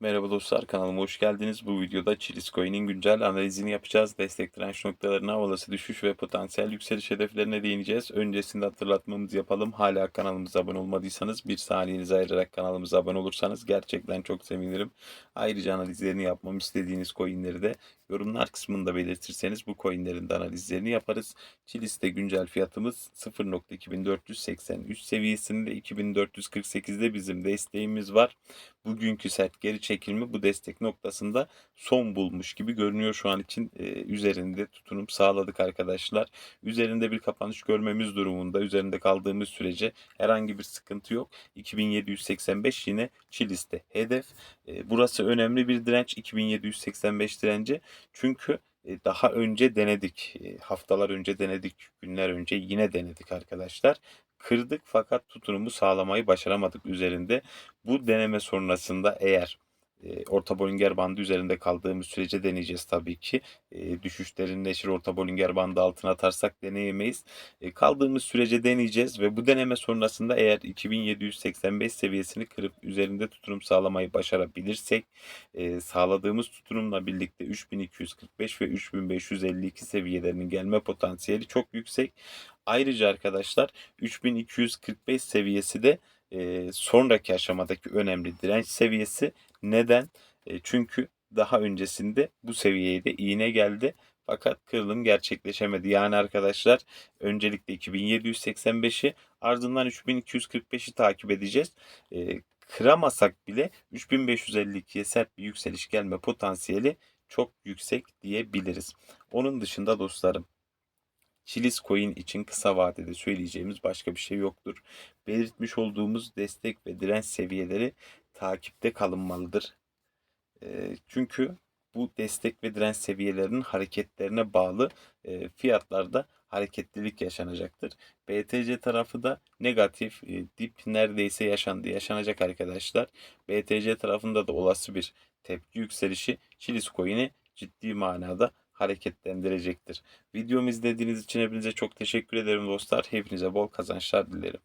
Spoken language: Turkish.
Merhaba dostlar kanalıma hoş geldiniz. Bu videoda Chilis Coin'in güncel analizini yapacağız. Destek direnç noktalarına, olası düşüş ve potansiyel yükseliş hedeflerine değineceğiz. Öncesinde hatırlatmamızı yapalım. Hala kanalımıza abone olmadıysanız bir saniyenizi ayırarak kanalımıza abone olursanız gerçekten çok sevinirim. Ayrıca analizlerini yapmamı istediğiniz coinleri de yorumlar kısmında belirtirseniz bu coinlerin de analizlerini yaparız. Chilis'te güncel fiyatımız 0.2483 seviyesinde 2448'de bizim desteğimiz var. Bugünkü sert geri çekilme bu destek noktasında son bulmuş gibi görünüyor şu an için e, üzerinde tutunum sağladık arkadaşlar. Üzerinde bir kapanış görmemiz durumunda üzerinde kaldığımız sürece herhangi bir sıkıntı yok. 2785 yine Chilis'te hedef. E, burası önemli bir direnç 2785 direnci. Çünkü e, daha önce denedik. E, Haftalar önce denedik. Günler önce yine denedik arkadaşlar. Kırdık fakat tutunumu sağlamayı başaramadık üzerinde. Bu deneme sonrasında eğer orta Bollinger bandı üzerinde kaldığımız sürece deneyeceğiz tabii ki. E, düşüşlerin neşir orta Bollinger bandı altına atarsak deneyemeyiz. E, kaldığımız sürece deneyeceğiz ve bu deneme sonrasında eğer 2785 seviyesini kırıp üzerinde tutunum sağlamayı başarabilirsek e, sağladığımız tutunumla birlikte 3245 ve 3552 seviyelerinin gelme potansiyeli çok yüksek. Ayrıca arkadaşlar 3245 seviyesi de e, sonraki aşamadaki önemli direnç seviyesi. Neden? E, çünkü daha öncesinde bu seviyeye de iğne geldi. Fakat kırılım gerçekleşemedi. Yani arkadaşlar öncelikle 2785'i ardından 3245'i takip edeceğiz. E, kıramasak bile 3552'ye sert bir yükseliş gelme potansiyeli çok yüksek diyebiliriz. Onun dışında dostlarım Chilis Coin için kısa vadede söyleyeceğimiz başka bir şey yoktur. Belirtmiş olduğumuz destek ve direnç seviyeleri takipte kalınmalıdır. E, çünkü bu destek ve direnç seviyelerinin hareketlerine bağlı e, fiyatlarda hareketlilik yaşanacaktır. BTC tarafı da negatif e, dip neredeyse yaşandı yaşanacak arkadaşlar. BTC tarafında da olası bir tepki yükselişi Chilis Coin'i ciddi manada hareketlendirecektir. Videomu izlediğiniz için hepinize çok teşekkür ederim dostlar. Hepinize bol kazançlar dilerim.